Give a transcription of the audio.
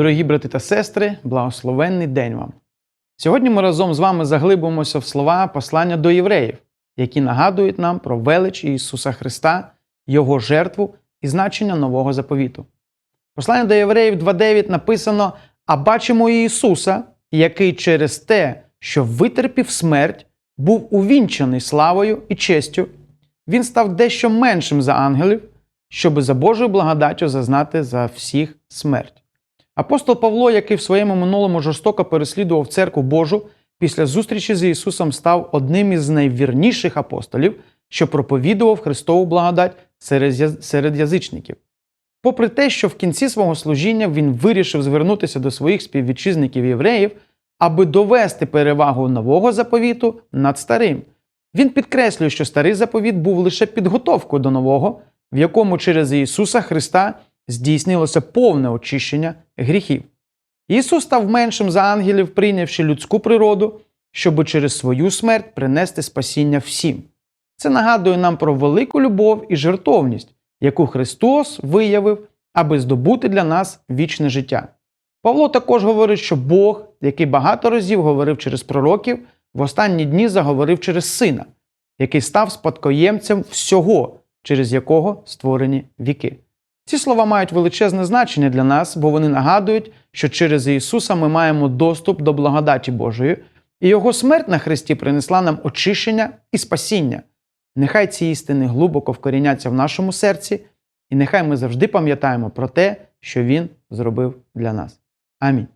Дорогі брати та сестри, благословенний день вам! Сьогодні ми разом з вами заглибимося в слова послання до євреїв, які нагадують нам про велич Ісуса Христа, Його жертву і значення нового заповіту. Послання до євреїв 2.9 написано: А бачимо Ісуса, який через те, що витерпів смерть, був увінчаний славою і честю. Він став дещо меншим за ангелів, щоби за Божою благодаттю зазнати за всіх смерть. Апостол Павло, який в своєму минулому жорстоко переслідував церкву Божу, після зустрічі з Ісусом став одним із найвірніших апостолів, що проповідував Христову благодать серед, язичників. Попри те, що в кінці свого служіння він вирішив звернутися до своїх співвітчизників євреїв, аби довести перевагу нового заповіту над старим. Він підкреслює, що старий заповіт був лише підготовкою до нового, в якому через Ісуса Христа здійснилося повне очищення гріхів. Ісус став меншим за ангелів, прийнявши людську природу, щоб через свою смерть принести спасіння всім. Це нагадує нам про велику любов і жертовність, яку Христос виявив, аби здобути для нас вічне життя. Павло також говорить, що Бог, який багато разів говорив через пророків, в останні дні заговорив через сина, який став спадкоємцем всього, через якого створені віки. Ці слова мають величезне значення для нас, бо вони нагадують, що через Ісуса ми маємо доступ до благодаті Божої, і Його смерть на Христі принесла нам очищення і спасіння. Нехай ці істини глибоко вкоріняться в нашому серці, і нехай ми завжди пам'ятаємо про те, що Він зробив для нас. Амінь.